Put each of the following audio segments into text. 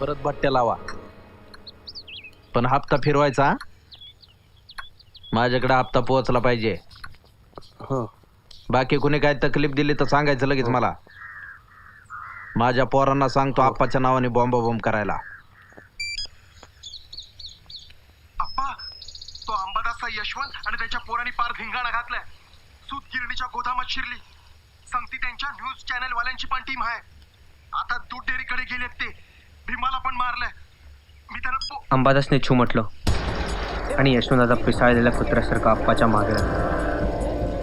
परत बट्ट्या लावा. पण हप्ता फिरवायचा हा? माझ्याकडे हप्ता पोहोचला पाहिजे. हो. बाकी कुणी काय तकलीफ दिली तर सांगायचं लगेच मला. माझ्या पोरांना सांगतो आप्पाच्या नावाने बॉम्ब बॉम्ब करायला. अप्पा तो अंबादासचा यशवंत आणि त्याच्या पोरांनी पार धिंगाणा घातलाय. सूत गिरणीच्या गोदामात शिरली. सांगती त्यांच्या न्यूज चॅनल वाल्यांची पण टीम आहे. आता दूध डेअरीकडे गेलेत ते. भीमाला पण मारलंय. मी त्याला अंबादासने छू म्हटलं. आणि यशवंतदादा पिसाळलेल्या कुत्र्यासारखा आप्पाच्या मागे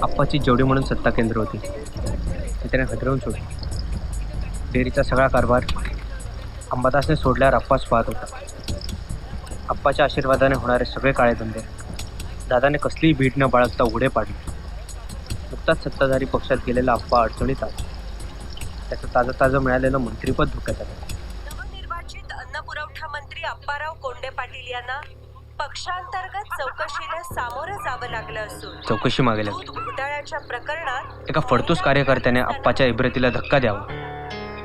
आप्पाची जेवढी म्हणून सत्ता केंद्र होती ती त्याने हदरवून सोडली. डेअरीचा सगळा कारभार अंबादासने सोडल्यावर आप्पाच पाहत होता. आप्पाच्या आशीर्वादाने होणारे सगळे काळे धंदे दादाने कसलीही भीट न बाळगता उघडे पाडले. नुकताच सत्ताधारी पक्षात गेलेला आप्पा अडचणीत आला. त्याचं ताजं ताजं मिळालेलं मंत्रीपद धोक्यात आलं. पुरवठा मंत्री अप्पाराव कोंडे पाटील यांना पक्षांतर्गत चौकशीला सामोरं जावं लागलं असून चौकशी मागेल. दूध घोटाळ्याच्या प्रकरणात एका फडतूस कार्यकर्त्याने आप्पाच्या इब्रतीला धक्का द्यावा.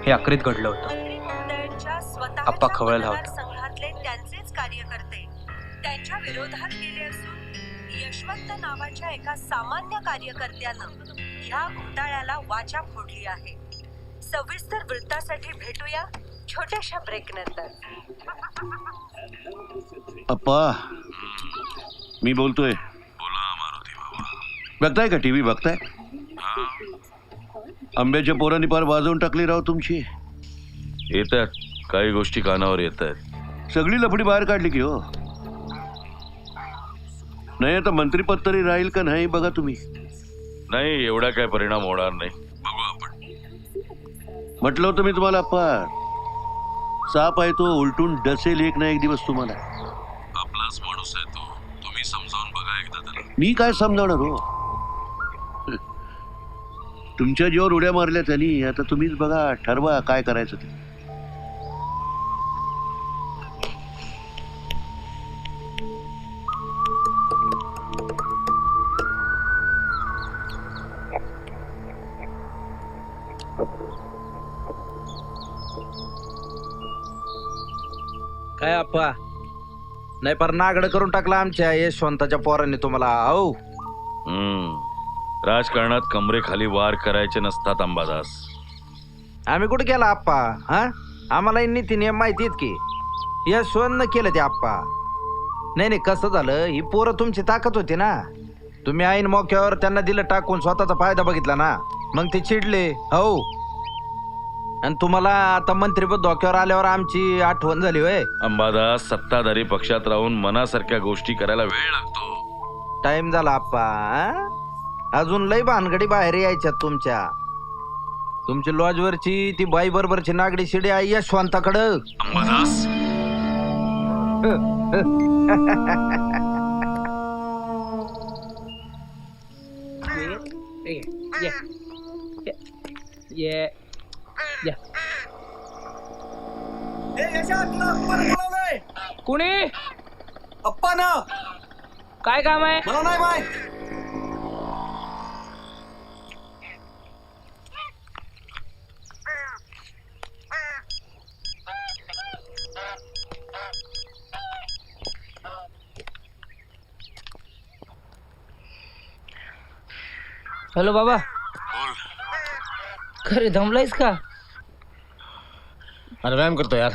हे आक्रीत घडलं होतं. मंत्री महोदयांच्या स्वतःच्या आप्पा खवळला होता. मतदारसंघातले त्यांचेच कार्यकर्ते त्यांच्या विरोधात गेले असून यशवंत नावाच्या एका सामान्य कार्यकर्त्यानं ह्या घोटाळ्याला वाचा फोडली आहे. सविस्तर वृत्तासाठी भेटूया छोट्याशा ब्रेक नंतर अप्पा मी बोलतोय. बघताय का टीव्ही? बघताय? आंब्याच्या पोरांनी पार वाजवून टाकली राव तुमची. येतात. काही गोष्टी कानावर येत आहेत सगळी लफडी बाहेर काढली की हो? नाही आता मंत्रीपद तरी राहील का नाही बघा तुम्ही. नाही एवढा काय परिणाम होणार नाही. बघू आपण म्हटलं होतं मी तुम्हाला अप्पा. साप आहे तो उलटून डसेल एक ना एक दिवस तुम्हाला. आपलाच माणूस आहे तो. तुम्ही समजावून बघा एकदा त्याला मी काय समजावणार हो? तुमच्या जीवावर उड्या मारल्या त्यांनी आता तुम्हीच बघा ठरवा काय करायचं ते. काय आप्पा? नाही पर नागड करून टाकला आमच्या यशवंताच्या पोरांनी तुम्हाला हो हम्म. राजकारणात कमरेखाली वार करायचे नसतात अंबादास. आम्ही कुठे गेला आप्पा हा? आम्हाला नीती नियम माहिती आहेत की? यशवंतनं केलं ते आप्पा. नाही नाही कसं झालं? ही पोरं तुमची ताकद होती ना. तुम्ही ऐन मोक्यावर त्यांना दिलं टाकून स्वतःचा फायदा बघितला ना. मग ते चिडले हो आणि तुम्हाला आता मंत्रीपद धोक्यावर आल्यावर आमची आठवण झाली होय. अंबादास सत्ताधारी पक्षात राहून मनासारख्या गोष्टी करायला वेळ लागतो. टाइम झाला आप्पा हा? अजून लय भानगडी बाहेर यायच्यात तुमच्या. तुमची लॉजवरची ती बाई बरोबरची नागडी शिडी आई यशवंताकडं. अंबादास. कुणी? अप्पा ना काय काम आहे? मला नाही माहीत. हॅलो बाबा. खरे दमलायस का? अरे व्यायाम करतो यार.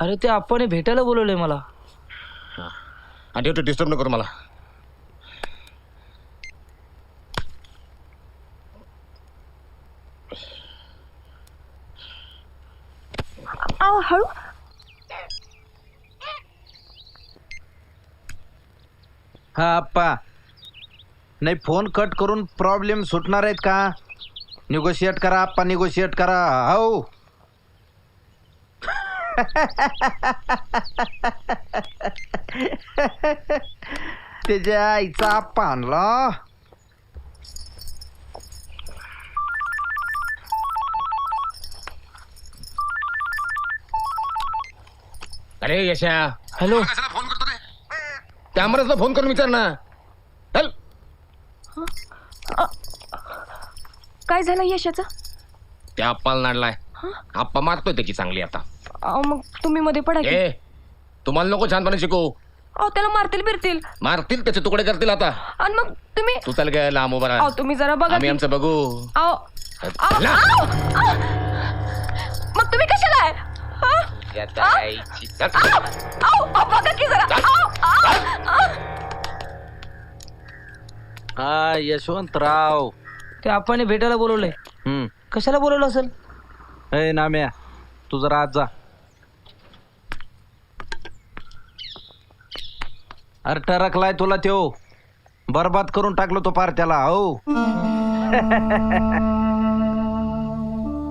अरे ते आपण भेटायला बोलवलंय मला. आणि ठेवतो डिस्टर्ब नको करू मला. हळू. हा आप्पा. नाही फोन कट करून प्रॉब्लेम सुटणार आहेत का? निगोशिएट करा आप्पा निगोशिएट करा. हो त्याच्या आईचा आप्पा आणला अरे यशा. हॅलो. त्या अमराजला फोन करून विचार ना. चल. काय झालं यशाचं? त्या आप्पाला नाडलाय आप्पा मारतोय त्याची चांगली आता. अहो मग तुम्ही मध्ये पडा की. ए तुम्हाला नको छानपणे शिकू. अहो त्याला मारतील बिरतील. मारतील त्याचे तुकडे करतील आता. आणि मग तुम्ही तू चल काय लांब उभा राहा. अहो तुम्ही जरा बघा आम्ही की. आमचं बघू. अहो अहो, ला. अहो, अहो. मग तुम्ही कशाला आहे? हा? अहो, अहो, अहो, बघा की जरा. अहो, अहो, अहो. हा यशवंतराव. ते आपण भेटायला बोलवलंय. हम्म. कशाला बोलवलं असेल? ए नाम्या तू जरा आज जा. अरे टरकलाय तुला त्यो. बरबाद करून टाकलो तो पार त्याला हो.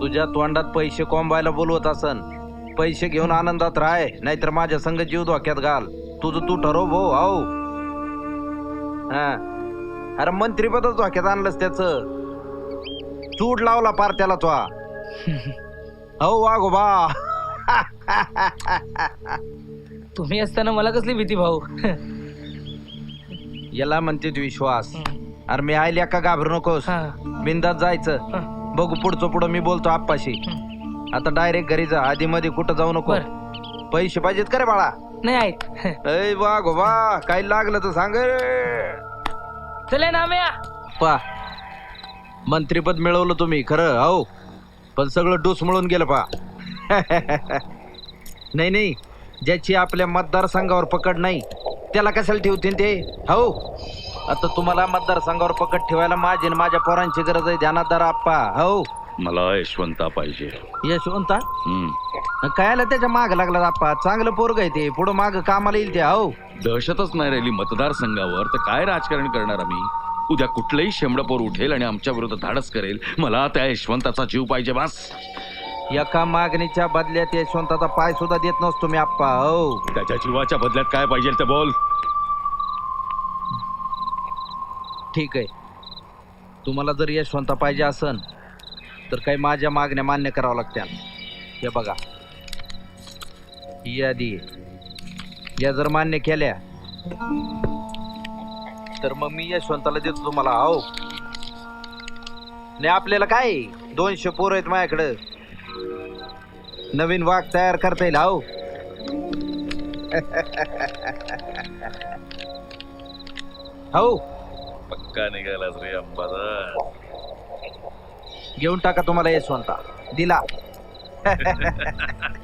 तुझ्या तोंडात पैसे कोंबायला बोलवत असन. पैसे घेऊन आनंदात राह नाहीतर माझ्या संग जीव धोक्यात घाल. तुझं तू ठरव भाऊ हो. हा. अरे मंत्रीपदच धोक्यात आणलंस त्याच. चूड लावला पार त्याला तो. हो वागोबा तुम्ही असताना मला कसली भीती भाऊ? याला म्हणते विश्वास. अरे मी आयल्या का घाबरू नकोस. बिंदात जायचं. बघू पुढचं पुढं मी बोलतो आप्पाशी. आता डायरेक्ट घरी जा. आधी मध्ये कुठं जाऊ नको. पैसे पाहिजेत का रे बाळा? नाही आहेत. ऐ वागोबा काही लागलं तर सांग. चले ना म्या पा. मंत्रीपद मिळवलं तुम्ही खरं हो. पण सगळं डोस मिळून गेलं पा. नाही नाही. ज्याची आपल्या मतदारसंघावर पकड नाही त्याला कशाला ठेवतील ते? हो? आता तुम्हाला मतदारसंघावर पकड ठेवायला माझी आणि माझ्या पोरांची गरज आहे. ध्यानात धरा आप्पा. हो? मला यशवंता पाहिजे. यशवंता? हम्म. काय आलं त्याच्या माग लागला आप्पा? चांगलं पोरग आहे ते. पुढं माग कामाला येईल ते. हो? दहशतच नाही राहिली मतदारसंघावर. तर काय राजकारण करणार आम्ही? उद्या कुठलंही शेंबडपोर उठेल आणि आमच्या विरोधात धाडस करेल. मला त्या यशवंताचा जीव पाहिजे बस. एका मागणीच्या बदल्यात यशवंताचा पाय सुद्धा देत नसतो मी आप्पा हो. त्याच्या जीवाच्या बदल्यात काय पाहिजे ते बोल. ठीक आहे. तुम्हाला जर यशवंता पाहिजे असन तर काही माझ्या मागण्या मान्य कराव्या लागत्या. हे बघा. ही यादी आहे. या जर मान्य केल्या तर मग मी यशवंताला देतो तुम्हाला हो. नाही आपल्याला काय? दोनशे पोरं आहेत माझ्याकडं. नवीन वाघ तयार करता येईल हो हो पक्का निघालाच रे अंबादास. घेऊन टाका तुम्हाला यशवंता दिला.